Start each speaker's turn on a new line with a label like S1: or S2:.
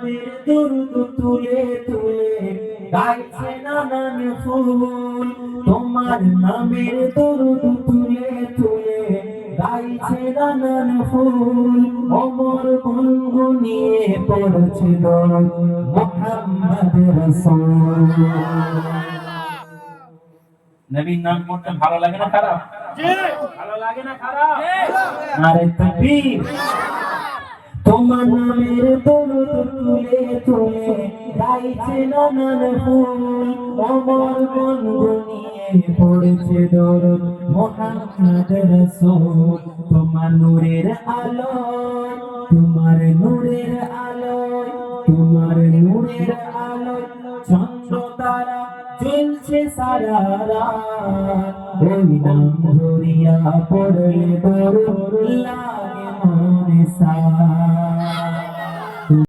S1: নামের দুর্গ তুলে তুলে গাইছে নানান ফুল। তোমার নামের দুর্গ তুলে তুলে গাইছে নানান ফুল। অমর গুনগুনিয়ে পড়ছে দর মোহাম্মদ রসুল। নবীর নাম করতে ভালো লাগে না খারাপ? ভালো লাগে না খারাপ? আরে তাকবীর। তোমার নামের দরুদ তুলে তুলে গাইছে নানান ফুল অমর গুনগুনিয়ে পড়ছে দরুদ। মোহাম্মদ রাসূল, তোমার নূরের আলো, তোমার নূরের আলো, তোমার নূরের আলো, চন্দ্র তারা জ্বলছে সারা রাত। ওই নাম ধরিয়া পড়লে দরুদ লাগে মনে সা